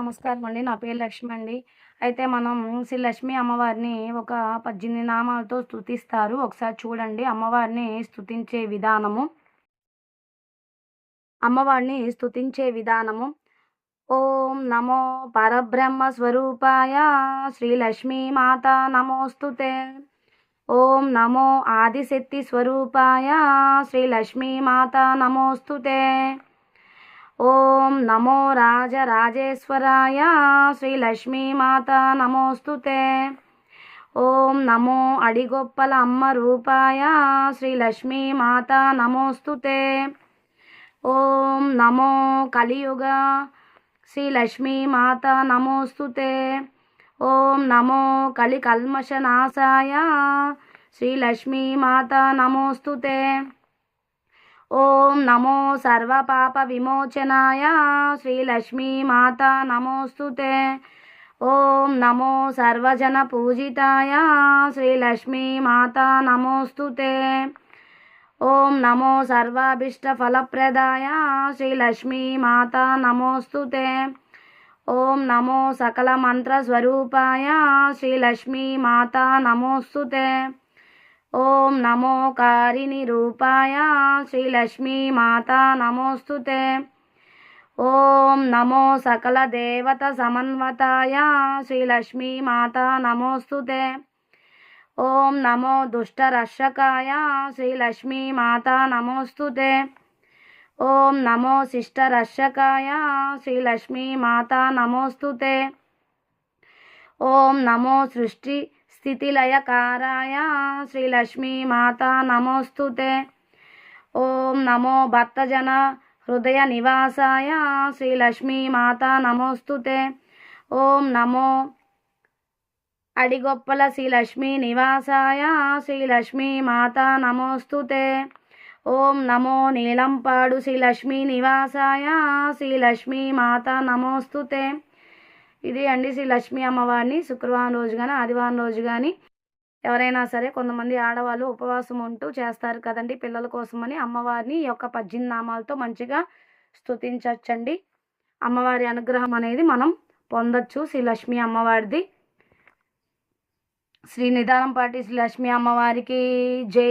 నమస్కారం అండి. నా పేరు లక్ష్మి అండి. అయితే మనం శ్రీ లక్ష్మి అమ్మవారిని ఒక పద్దెనిమిది నామాలతో స్తుతిస్తారు. ఒకసారి చూడండి. అమ్మవారిని స్థుతించే విధానము. అమ్మవారిని స్థుతించే విధానము. ఓం నమో పరబ్రహ్మ స్వరూపాయ శ్రీ లక్ష్మీ మాత నమోస్తుతే. ఓం నమో ఆదిశక్తి స్వరూపాయ శ్రీ లక్ష్మీ మాత నమోస్తుతే. ఓం నమో రాజరాజేశ్వరాయ శ్రీ లక్ష్మీమాత నమోస్తుతే ఓం నమో అడిగొప్పల అమ్మ రూపాయ శ్రీ లక్ష్మీమాత నమోస్తుతే ఓం నమో కలియుగ శ్రీ లక్ష్మీమాత నమోస్తుతే ఓం నమో కలి కల్మషనాశాయ శ్రీ లక్ష్మీమాత నమోస్తుతే ఓం నమో సర్వపాప విమోచనాయ శ్రీలక్ష్మీమాత నమోస్తుతే ఓం నమో సర్వజన పూజితాయ శ్రీలక్ష్మీమాత నమోస్తుతే ఓం నమో సర్వాభిష్ట ఫలప్రదాయ శ్రీలక్ష్మీమాత నమోస్తుతే ఓం నమో సకల మంత్ర స్వరూపాయ శ్రీలక్ష్మీమాత నమోస్తుతే ఓం నమో కారిణి రూపాయ శ్రీలక్ష్మీ మాత నమోస్తుతే. ఓం నమో సకల దేవత సమన్వతాయ శ్రీలక్ష్మీ మాత నమోస్తుతే. ఓం నమో దుష్టరక్షకాయ శ్రీలక్ష్మీ మాత నమోస్తుతే. ఓం నమో శిష్టరక్షకాయ శ్రీలక్ష్మీ మాత నమోస్తుతే. ఓం నమో సృష్టి స్థితిలయకారాయ శ్రీలక్ష్మీమాత నమోస్తుతే. ఓం నమో భక్తజన హృదయ నివాసాయ శ్రీలక్ష్మీమాత నమోస్తుతే. ఓం నమో అడిగొప్పల శ్రీలక్ష్మీ నివాసాయ శ్రీలక్ష్మీమాత నమోస్తుతే. ఓం నమో నీలంపాడు శ్రీలక్ష్మీ నివాసాయ శ్రీలక్ష్మీమాత నమోస్తుతే. ఇది అండి శ్రీ లక్ష్మీ అమ్మవారిని. శుక్రవారం రోజు కానీ ఆదివారం రోజు కానీ ఎవరైనా సరే కొంతమంది ఆడవాళ్ళు ఉపవాసం ఉంటూ చేస్తారు కదండి పిల్లల కోసమని. అమ్మవారిని ఈ యొక్క పద్దెనిమిది నామాలతో మంచిగా స్తుతించవచ్చండి అమ్మవారి అనుగ్రహం అనేది మనం పొందొచ్చు శ్రీ లక్ష్మీ అమ్మవారిది. శ్రీ నిదానం పాటి శ్రీ లక్ష్మీ అమ్మవారికి జై.